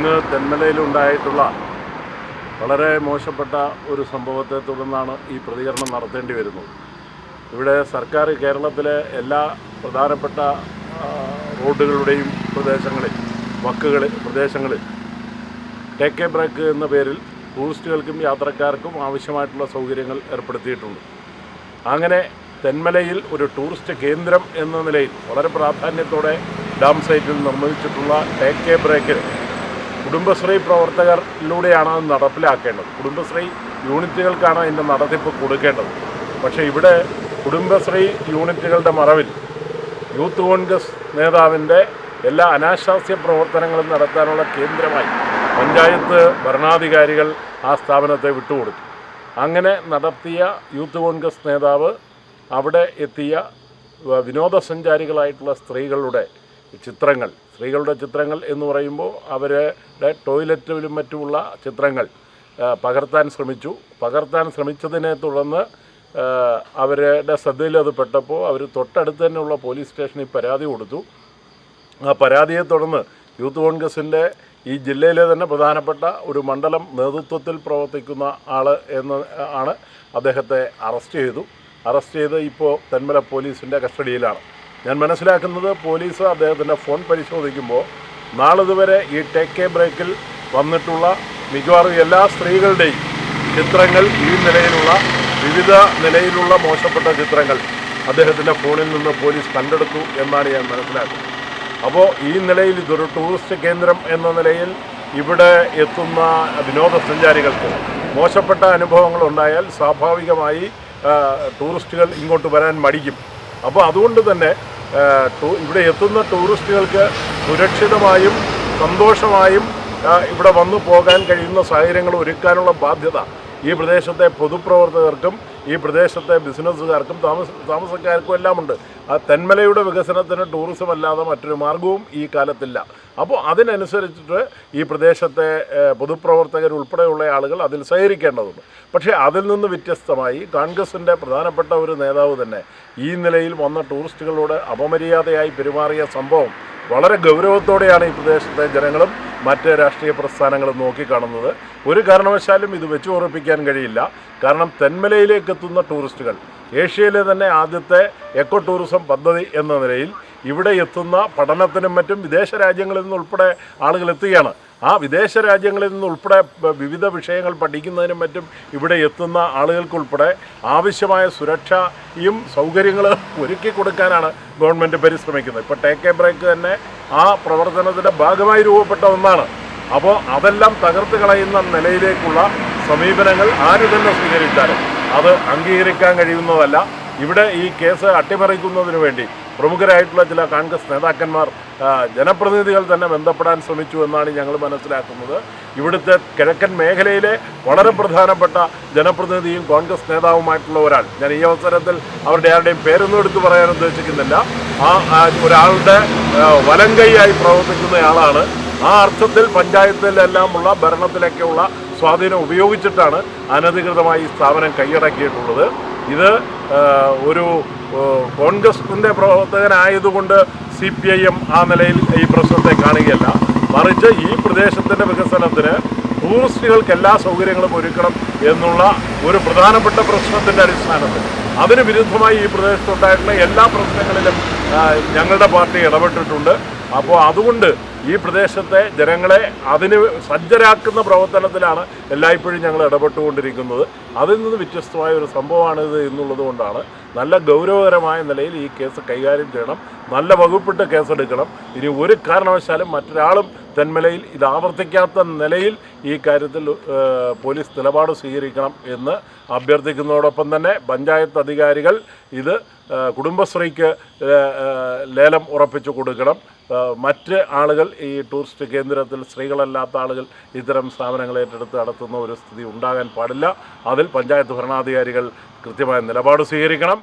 ഇന്ന് തെന്മലയിലുണ്ടായിട്ടുള്ള വളരെ മോശപ്പെട്ട ഒരു സംഭവത്തെ തുടർന്നാണ് ഈ പ്രതികരണം നടത്തേണ്ടി വരുന്നത്. ഇവിടെ സർക്കാർ കേരളത്തിലെ എല്ലാ പ്രധാനപ്പെട്ട റോഡുകളുടെയും പ്രദേശങ്ങളിൽ വക്കുകളിൽ പ്രദേശങ്ങളിൽ ടേക്ക് എ ബ്രേക്ക് എന്ന പേരിൽ ടൂറിസ്റ്റുകൾക്കും യാത്രക്കാർക്കും ആവശ്യമായിട്ടുള്ള സൗകര്യങ്ങൾ ഏർപ്പെടുത്തിയിട്ടുണ്ട്. അങ്ങനെ തെന്മലയിൽ ഒരു ടൂറിസ്റ്റ് കേന്ദ്രം എന്ന നിലയിൽ വളരെ പ്രാധാന്യത്തോടെ ഡാം സൈറ്റിൽ നിർമ്മിച്ചിട്ടുള്ള ടേക്ക് എ ബ്രേക്കിൽ കുടുംബശ്രീ പ്രവർത്തകരിലൂടെയാണ് അത് നടപ്പിലാക്കേണ്ടത്. കുടുംബശ്രീ യൂണിറ്റുകൾക്കാണ് അതിന്റെ നടത്തിപ്പ് കൊടുക്കേണ്ടത്. പക്ഷേ ഇവിടെ കുടുംബശ്രീ യൂണിറ്റുകളുടെ മറവിൽ യൂത്ത് കോൺഗ്രസ് നേതാവിന്റെ എല്ലാ അനാശാസ്യ പ്രവർത്തനങ്ങളും നടത്താനുള്ള കേന്ദ്രമായി പഞ്ചായത്ത് ഭരണാധികാരികൾ ആ സ്ഥാപനത്തെ വിട്ടുകൊടുത്തു. അങ്ങനെ നടത്തിയ യൂത്ത് കോൺഗ്രസ് നേതാവ് അവിടെ എത്തിയ വിനോദസഞ്ചാരികളായിട്ടുള്ള സ്ത്രീകളുടെ ചിത്രങ്ങൾ സ്ത്രീകളുടെ ചിത്രങ്ങൾ എന്ന് പറയുമ്പോൾ അവരുടെ ടോയ്ലറ്റിലും മറ്റുമുള്ള ചിത്രങ്ങൾ പകർത്താൻ ശ്രമിച്ചു. പകർത്താൻ ശ്രമിച്ചതിനെ തുടർന്ന് അവരുടെ ശ്രദ്ധയിൽ അത് പെട്ടപ്പോൾ അവർ തൊട്ടടുത്ത് തന്നെയുള്ള പോലീസ് സ്റ്റേഷനിൽ പരാതി കൊടുത്തു. ആ പരാതിയെ തുടർന്ന് യൂത്ത് കോൺഗ്രസിന്റെ ഈ ജില്ലയിലെ തന്നെ പ്രധാനപ്പെട്ട ഒരു മണ്ഡലം നേതൃത്വത്തിൽ പ്രവർത്തിക്കുന്ന ആൾ എന്ന് ആണ് അദ്ദേഹത്തെ അറസ്റ്റ് ചെയ്തു. അറസ്റ്റ് ചെയ്ത് ഇപ്പോൾ തെന്മല പോലീസിന്റെ കസ്റ്റഡിയിലാണ്. ഞാൻ മനസ്സിലാക്കുന്നത് പോലീസ് അദ്ദേഹത്തിന്റെ ഫോൺ പരിശോധിക്കുമ്പോൾ നാളിതുവരെ ഈ ടേക്ക് എ ബ്രേക്കിൽ വന്നിട്ടുള്ള മിക്കവാറും എല്ലാ സ്ത്രീകളുടെയും ചിത്രങ്ങൾ ഈ നിലയിലുള്ള വിവിധ നിലയിലുള്ള മോശപ്പെട്ട ചിത്രങ്ങൾ അദ്ദേഹത്തിന്റെ ഫോണിൽ നിന്ന് പോലീസ് കണ്ടെടുത്തു എന്നാണ് ഞാൻ മനസ്സിലാക്കുന്നത്. അപ്പോൾ ഈ നിലയിൽ ഇതൊരു ടൂറിസ്റ്റ് കേന്ദ്രം എന്ന നിലയിൽ ഇവിടെ എത്തുന്ന വിനോദസഞ്ചാരികൾക്ക് മോശപ്പെട്ട അനുഭവങ്ങൾ ഉണ്ടായാൽ സ്വാഭാവികമായി ടൂറിസ്റ്റുകൾ ഇങ്ങോട്ട് വരാൻ മടിക്കും. അപ്പോൾ അതുകൊണ്ട് തന്നെ ഇവിടെ എത്തുന്ന ടൂറിസ്റ്റുകൾക്ക് സുരക്ഷിതമായും സന്തോഷമായും ഇവിടെ വന്നു പോകാൻ കഴിയുന്ന സാഹചര്യങ്ങൾ ഒരുക്കാനുള്ള ബാധ്യത ഈ പ്രദേശത്തെ പൊതുപ്രവർത്തകർക്കും ഈ പ്രദേശത്തെ ബിസിനസ്സുകാർക്കും താമസ താമസക്കാർക്കും എല്ലാം ഉണ്ട് ആ തെന്മലയുടെ വികസനത്തിന് ടൂറിസം അല്ലാതെ മറ്റൊരു മാർഗവും ഈ കാലത്തില്ല. അപ്പോൾ അതിനനുസരിച്ചിട്ട് ഈ പ്രദേശത്തെ പൊതുപ്രവർത്തകർ ഉൾപ്പെടെയുള്ള ആളുകൾ അതിൽ സഹകരിക്കേണ്ടതുണ്ട്. പക്ഷേ അതിൽ നിന്ന് വ്യത്യസ്തമായി കോൺഗ്രസിന്റെ പ്രധാനപ്പെട്ട ഒരു നേതാവ് തന്നെ ഈ നിലയിൽ വന്ന ടൂറിസ്റ്റുകളോട് അപമര്യാദയായി പെരുമാറിയ സംഭവം വളരെ ഗൗരവത്തോടെയാണ് ഈ പ്രദേശത്തെ ജനങ്ങളും മറ്റ് രാഷ്ട്രീയ പ്രസ്ഥാനങ്ങളും നോക്കിക്കാണുന്നത്. ഒരു കാരണവശാലും ഇത് വെച്ചു ഉറപ്പിക്കാൻ കഴിയില്ല. കാരണം തെന്മലയിലേക്ക് എത്തുന്ന ടൂറിസ്റ്റുകൾ ഏഷ്യയിലെ തന്നെ ആദ്യത്തെ എക്കോ ടൂറിസം പദ്ധതി എന്ന നിലയിൽ ഇവിടെ എത്തുന്ന പഠനത്തിനും മറ്റും വിദേശ രാജ്യങ്ങളിൽ നിന്നുൾപ്പെടെ ആളുകൾ എത്തുകയാണ്. ആ വിദേശ രാജ്യങ്ങളിൽ നിന്നുൾപ്പെടെ വിവിധ വിഷയങ്ങൾ പഠിക്കുന്നതിനും മറ്റും ഇവിടെ എത്തുന്ന ആളുകൾക്കുൾപ്പെടെ ആവശ്യമായ സുരക്ഷയും സൗകര്യങ്ങൾ ഒരുക്കി കൊടുക്കാനാണ് ഗവൺമെന്റ് പരിശ്രമിക്കുന്നത്. ഇപ്പോൾ ടേക്ക് എ ബ്രേക്ക് തന്നെ ആ പ്രവർത്തനത്തിന്റെ ഭാഗമായി രൂപപ്പെട്ട ഒന്നാണ്. അപ്പോൾ അതെല്ലാം തകർത്ത് കളയുന്ന നിലയിലേക്കുള്ള സമീപനങ്ങൾ ആര് തന്നെ സ്വീകരിച്ചാലും അത് അംഗീകരിക്കാൻ കഴിയുന്നതല്ല. ഇവിടെ ഈ കേസ് അട്ടിമറിക്കുന്നതിന് വേണ്ടി പ്രമുഖരായിട്ടുള്ള ചില കോൺഗ്രസ് നേതാക്കന്മാർ ജനപ്രതിനിധികൾ തന്നെ ബന്ധപ്പെടാൻ ശ്രമിച്ചു എന്നാണ് ഞങ്ങൾ മനസ്സിലാക്കുന്നത്. ഇവിടുത്തെ കിഴക്കൻ മേഖലയിലെ വളരെ പ്രധാനപ്പെട്ട ജനപ്രതിനിധിയും കോൺഗ്രസ് നേതാവുമായിട്ടുള്ള ഒരാൾ. ഞാൻ ഈ അവസരത്തിൽ അവരുടെ ആരുടെയും പേരൊന്നും എടുത്തു പറയാൻ ഉദ്ദേശിക്കുന്നില്ല. ആ ഒരാളുടെ വലങ്കൈയായി പ്രവർത്തിക്കുന്നയാളാണ് ആ അർത്ഥത്തിൽ പഞ്ചായത്തിലെല്ലാമുള്ള ഭരണത്തിലൊക്കെയുള്ള സ്വാധീനം ഉപയോഗിച്ചിട്ടാണ് അനധികൃതമായി ഈ സ്ഥാപനം കൈയടക്കിയിട്ടുള്ളത്. ഇത് ഒരു കോൺഗ്രസിന്റെ പ്രവർത്തകനായതുകൊണ്ട് സി പി ഐ എം ആ നിലയിൽ ഈ പ്രശ്നത്തെ കാണുകയല്ല. മറിച്ച് ഈ പ്രദേശത്തിന്റെ വികസനത്തിന് ടൂറിസ്റ്റുകൾക്ക് എല്ലാ സൗകര്യങ്ങളും ഒരുക്കണം എന്നുള്ള ഒരു പ്രധാനപ്പെട്ട പ്രശ്നത്തിന്റെ അടിസ്ഥാനത്തിൽ. അതിന് വിരുദ്ധമായി ഈ പ്രദേശത്തുണ്ടായിട്ടുള്ള എല്ലാ പ്രശ്നങ്ങളിലും ഞങ്ങളുടെ പാർട്ടി ഇടപെട്ടിട്ടുണ്ട്. അപ്പോൾ അതുകൊണ്ട് ഈ പ്രദേശത്തെ ജനങ്ങളെ അതിന് സജ്ജരാക്കുന്ന പ്രവർത്തനത്തിലാണ് എല്ലായ്പ്പോഴും ഞങ്ങൾ ഇടപെട്ടുകൊണ്ടിരിക്കുന്നത്. അതിൽ നിന്ന് വ്യത്യസ്തമായ ഒരു സംഭവമാണിത് എന്നുള്ളത് കൊണ്ടാണ് നല്ല ഗൗരവകരമായ നിലയിൽ ഈ കേസ് കൈകാര്യം ചെയ്യണം. നല്ല വകുപ്പിട്ട് കേസെടുക്കണം. ഇനി ഒരു കാരണവശാലും മറ്റൊരാളും തെന്മലയിൽ ഇത് ആവർത്തിക്കാത്ത നിലയിൽ ഈ കാര്യത്തിൽ പോലീസ് നിലപാട് സ്വീകരിക്കണം എന്ന് അഭ്യർത്ഥിക്കുന്നതോടൊപ്പം തന്നെ പഞ്ചായത്ത് അധികാരികൾ ഇത് കുടുംബശ്രീക്ക് ലേലം ഉറപ്പിച്ചു കൊടുക്കണം. മറ്റ് ആളുകൾ ഈ ടൂറിസ്റ്റ് കേന്ദ്രത്തിൽ സ്ത്രീകളല്ലാത്ത ആളുകൾ ഇത്തരം സ്ഥാപനങ്ങൾ ഏറ്റെടുത്ത് നടത്തുന്ന ഒരു സ്ഥിതി ഉണ്ടാകാൻ പാടില്ല. അതിൽ പഞ്ചായത്ത് ഭരണാധികാരികൾ കൃത്യമായ നിലപാട് സ്വീകരിക്കണം.